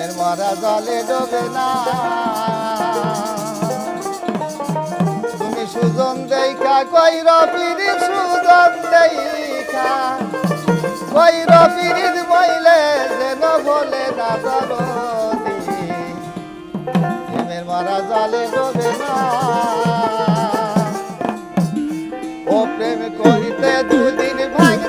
মনের মারা জলে ডোবে না। তুমি সুজন দেখা কই রবির সুজন দেখা কই রবির বইলে যেন বলে না জল মনের মারা জলে ডোবে না। ও প্রেম করিতে দুদিন ভাগ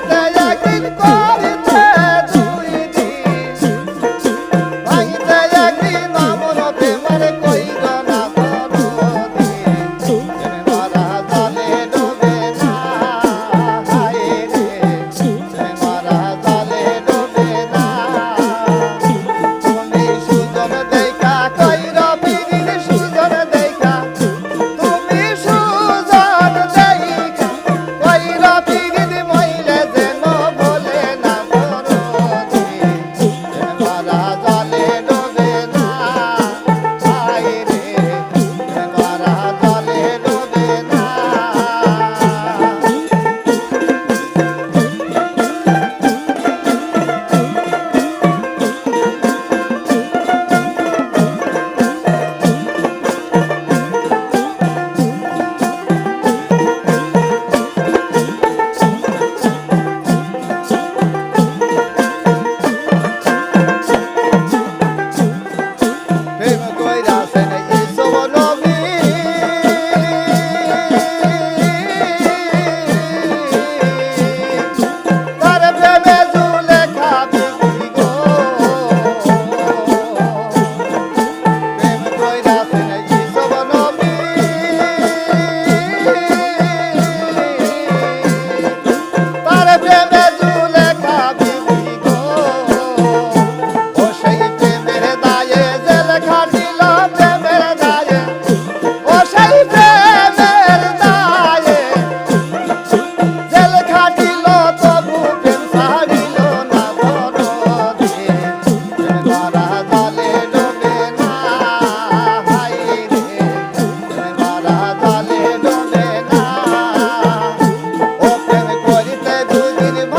Yeah.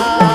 Allah.